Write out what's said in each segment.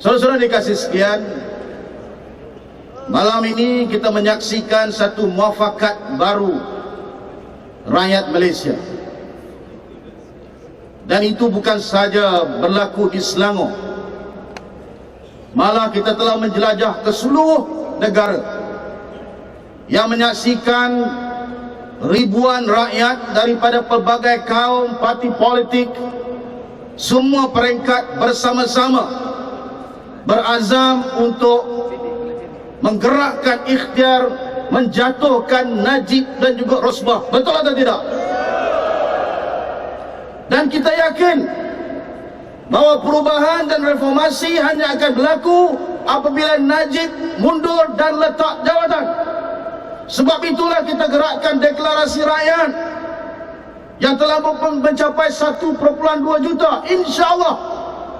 Saudara-saudara dikasih sekian Malam ini kita menyaksikan satu muafakat baru Rakyat Malaysia. Dan itu bukan saja berlaku di Selangor. Malah kita telah menjelajah ke seluruh negara Yang menyaksikan ribuan rakyat daripada pelbagai kaum, parti politik Semua peringkat bersama-sama berazam untuk menggerakkan ikhtiar menjatuhkan Najib dan juga Rosbah. Betul atau tidak? Dan kita yakin bahawa perubahan dan reformasi hanya akan berlaku apabila Najib mundur dan letak jawatan sebab itulah kita gerakkan deklarasi rakyat yang telah mencapai 1.2 juta. insyaAllah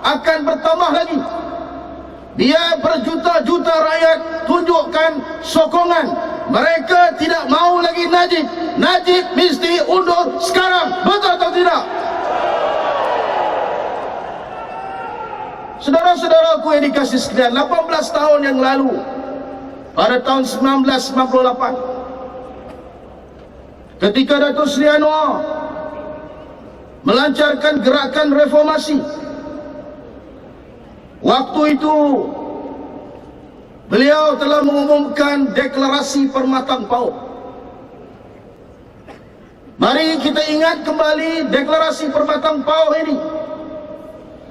akan bertambah lagi dia berjuta-juta rakyat tunjukkan sokongan. Mereka tidak mau lagi Najib. Najib mesti undur sekarang. Betul atau tidak? Saudara-saudaraku yang dikasih sekalian 18 tahun yang lalu pada tahun 1998 ketika Datuk Seri Anwar melancarkan gerakan reformasi Waktu itu beliau telah mengumumkan deklarasi permatang paut. Mari kita ingat kembali deklarasi permatang paut ini.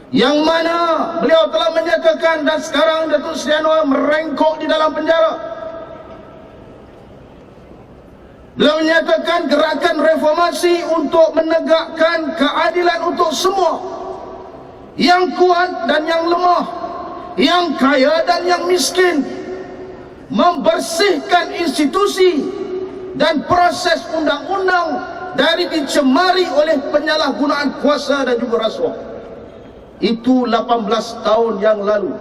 Yang mana beliau telah menyatakan dan sekarang Datuk Seri Anwar merengkok di dalam penjara. Beliau menyatakan gerakan reformasi untuk menegakkan keadilan untuk semua yang kuat dan yang lemah, yang kaya dan yang miskin, membersihkan institusi dan proses undang-undang dari dicemari oleh penyalahgunaan kuasa dan juga rasuah. Itu 18 tahun yang lalu.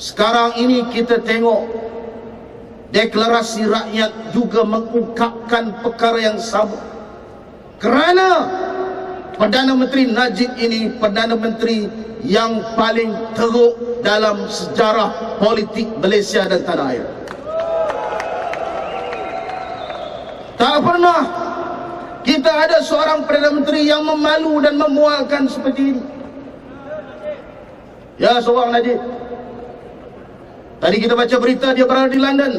Sekarang ini kita tengok deklarasi rakyat juga mengungkapkan perkara yang sama. Kerana Perdana Menteri Najib ini Perdana Menteri yang paling teruk dalam sejarah politik Malaysia dan tanah air. Tak pernah kita ada seorang Perdana Menteri yang memalu dan memualkan seperti ini. Ya, seorang Najib. Tadi kita baca berita dia berada di London.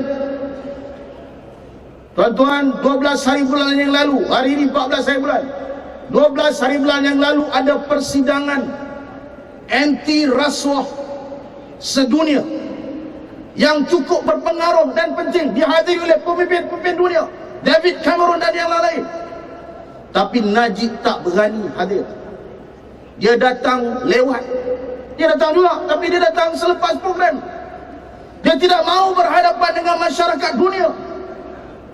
Tuan-tuan, 12 hari bulan yang lalu, hari ini 14 hari bulan. 12 hari bulan yang lalu ada persidangan anti rasuah sedunia yang cukup berpengaruh dan penting dihadiri oleh pemimpin-pemimpin dunia David Cameron dan yang lain. Tapi Najib tak berani hadir. Dia datang lewat. Dia datang juga tapi dia datang selepas program. Dia tidak mau berhadapan dengan masyarakat dunia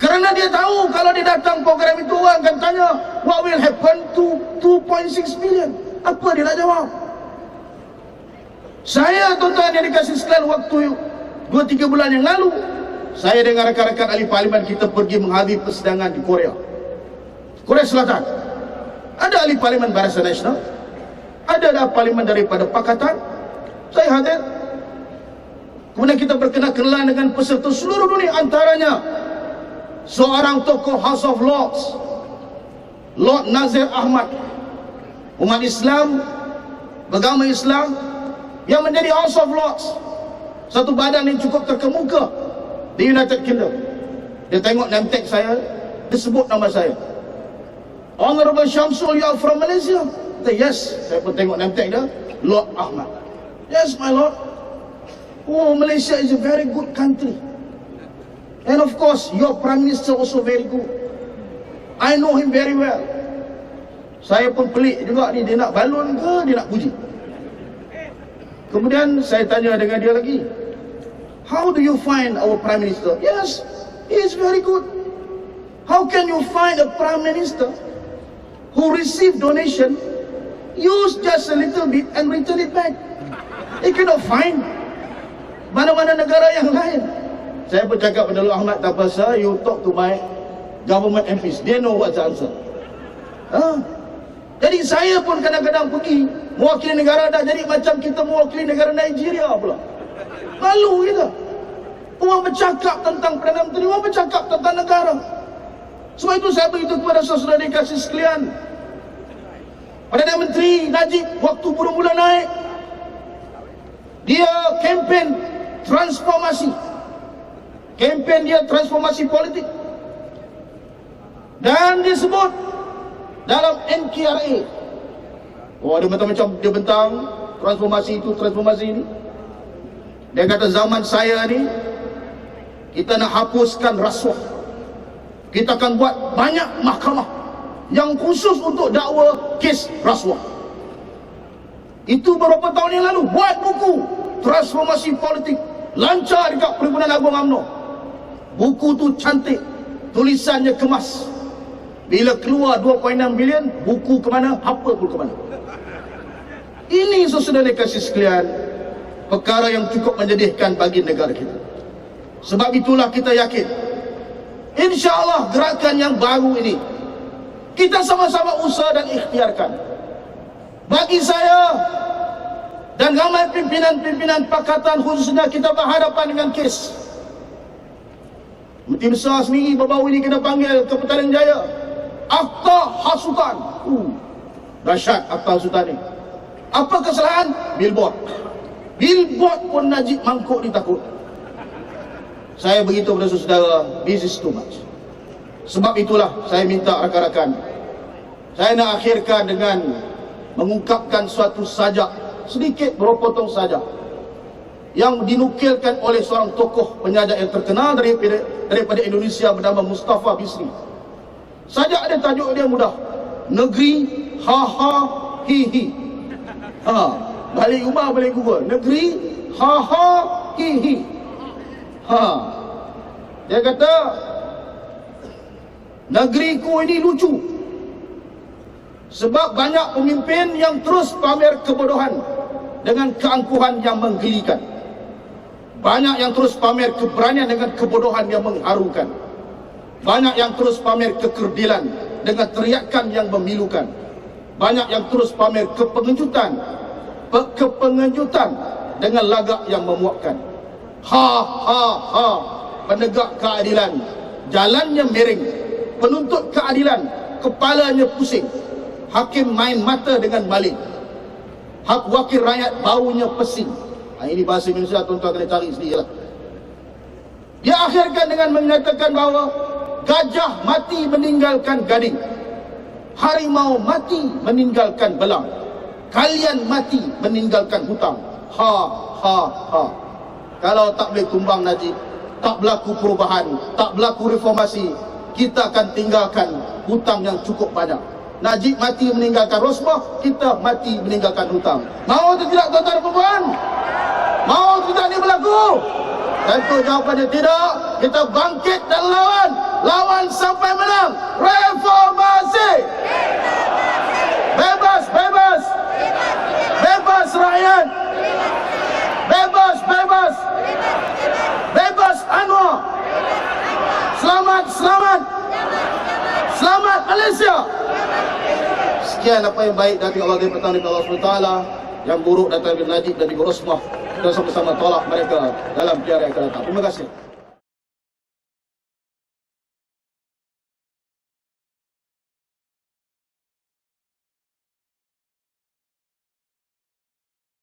kerana dia tahu kalau dia datang program itu orang akan tanya what will happen to 2.6 million? Apa dia nak jawab? Saya tuan-tuan yang dikasih sekalian waktu 2-3 bulan yang lalu saya dengan rakan-rakan ahli parlimen kita pergi menghadiri persidangan di Korea. Korea Selatan. Ada ahli parlimen Barisan Nasional. Ada ahli parlimen daripada Pakatan. Saya hadir. Kemudian kita berkenal-kenalan dengan peserta seluruh dunia antaranya seorang tokoh House of Lords Lord Nazir Ahmad. Umat Islam beragama Islam yang menjadi House of Lords. Satu badan yang cukup terkemuka di United Kingdom. Dia tengok tag saya dia sebut nama saya. Honorable Shamsul you are from Malaysia? Kata yes. Saya pun tengok tag dia Lord Ahmad. Yes my lord. Oh Malaysia is a very good country And of course, your Prime Minister also very good. I know him very well. Saya pun pelik juga ni, dia nak balon ke, dia nak puji. Kemudian saya tanya dengan dia lagi. How do you find our Prime Minister? Yes, he is very good. How can you find a Prime Minister who receive donation, use just a little bit and return it back? He cannot find mana-mana negara yang lain. Saya bercakap pada Lu Ahmad tak pasal you talk to my government MPs. They know what the answer. Ha? Jadi saya pun kadang-kadang pergi mewakili negara dah jadi macam kita mewakili negara Nigeria pula. Malu kita. Orang bercakap tentang Perdana Menteri, orang bercakap tentang negara. Sebab itu saya beritahu kepada saudara dikasih sekalian. Perdana Menteri Najib waktu mula-mula naik, dia kempen transformasi. Kempen dia transformasi politik. Dan disebut dalam NKRA. Oh, ada macam-macam dia bentang transformasi itu, transformasi ini. Dia kata zaman saya ni kita nak hapuskan rasuah. Kita akan buat banyak mahkamah yang khusus untuk dakwa kes rasuah. Itu beberapa tahun yang lalu buat buku transformasi politik lancar dekat Perhimpunan Agung UMNO. Buku tu cantik, tulisannya kemas. Bila keluar 2.6 bilion, buku ke mana? Apa pun ke mana? Ini saudara kasih sekalian, perkara yang cukup menyedihkan bagi negara kita. Sebab itulah kita yakin, insya Allah gerakan yang baru ini, kita sama-sama usaha dan ikhtiarkan. Bagi saya dan ramai pimpinan-pimpinan pakatan khususnya kita berhadapan dengan kes. Menteri Besar sendiri baru ini kena panggil ke Petaling Jaya. Akta hasutan. Uh, dahsyat akta hasutan ni. Apa kesalahan? Billboard. Billboard pun Najib Mangkuk ditakut. Saya beritahu kepada saudara, this is too much. Sebab itulah saya minta rakan-rakan. Saya nak akhirkan dengan mengungkapkan suatu sajak sedikit berpotong saja yang dinukilkan oleh seorang tokoh penyajak yang terkenal daripada, daripada Indonesia bernama Mustafa Bisri. Sajak ada tajuk dia mudah. Negeri ha ha hi hi. Ha, balik rumah balik Google. Negeri ha ha hi hi. Ha. Dia kata negeriku ini lucu. Sebab banyak pemimpin yang terus pamer kebodohan dengan keangkuhan yang menggelikan. Banyak yang terus pamer keberanian dengan kebodohan yang mengharukan. Banyak yang terus pamer kekerdilan dengan teriakan yang memilukan. Banyak yang terus pamer kepengejutan, kepengejutan dengan lagak yang memuakkan. Ha ha ha, penegak keadilan, jalannya miring, penuntut keadilan, kepalanya pusing. Hakim main mata dengan balik. Hak wakil rakyat baunya pesing. Ha, ini bahasa Indonesia tuan-tuan kena cari sendiri lah. Dia akhirkan dengan menyatakan bahawa gajah mati meninggalkan gading. Harimau mati meninggalkan belang. Kalian mati meninggalkan hutang. Ha, ha, ha. Kalau tak boleh tumbang Najib, tak berlaku perubahan, tak berlaku reformasi, kita akan tinggalkan hutang yang cukup banyak. Najib mati meninggalkan Rosbah, kita mati meninggalkan hutang. Mau atau tidak tuan-tuan dan puan? Mau tidak ini berlaku? Tentu jawapannya tidak. Kita bangkit dan lawan. Lawan sampai menang. Reformasi. Bebas, bebas. Bebas rakyat. Bebas, bebas. Bebas Anwar. Selamat, selamat. Selamat Malaysia. Sekian apa yang baik dari Allah dari petang dari Allah SWT Yang buruk datang dari Najib dan Ibu Rosmah Kita sama-sama tolak mereka dalam biara yang akan datang. Terima kasih